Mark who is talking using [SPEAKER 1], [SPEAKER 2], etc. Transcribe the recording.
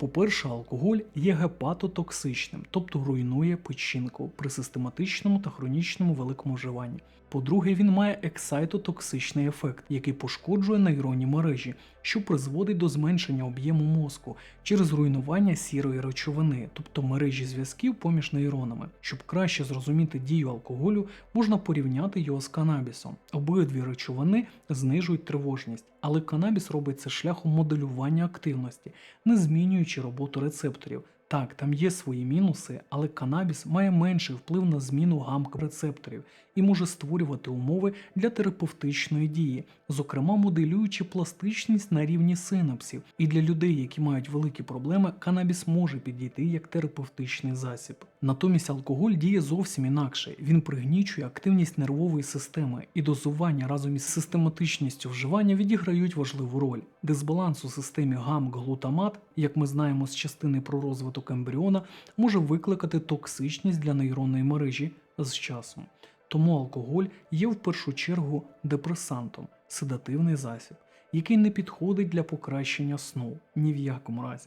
[SPEAKER 1] По-перше, алкоголь є гепатотоксичним, тобто руйнує печінку при систематичному та хронічному великому вживанні. По-друге, він має ексайтотоксичний ефект, який пошкоджує нейронні мережі, що призводить до зменшення об'єму мозку через руйнування сірої речовини, тобто мережі зв'язків поміж нейронами. Щоб краще зрозуміти дію алкоголю, можна порівняти його з канабісом. Обидві речовини знижують тривожність, але канабіс робить це шляхом моделювання активності, не змінюючи роботу рецепторів. Так, там є свої мінуси, але канабіс має менший вплив на зміну гамк рецепторів і може створювати умови для терапевтичної дії, зокрема моделюючи пластичність на рівні синапсів. І для людей, які мають великі проблеми, канабіс може підійти як терапевтичний засіб. Натомість алкоголь діє зовсім інакше. Він пригнічує активність нервової системи, і дозування разом із систематичністю вживання відіграють важливу роль. Дисбаланс у системі гамк-глутамат, як ми знаємо з частини про розвиток ембріона, може викликати токсичність для нейронної мережі з часом. Тому алкоголь є в першу чергу депресантом, седативний засіб, який не підходить для покращення сну ні в якому разі.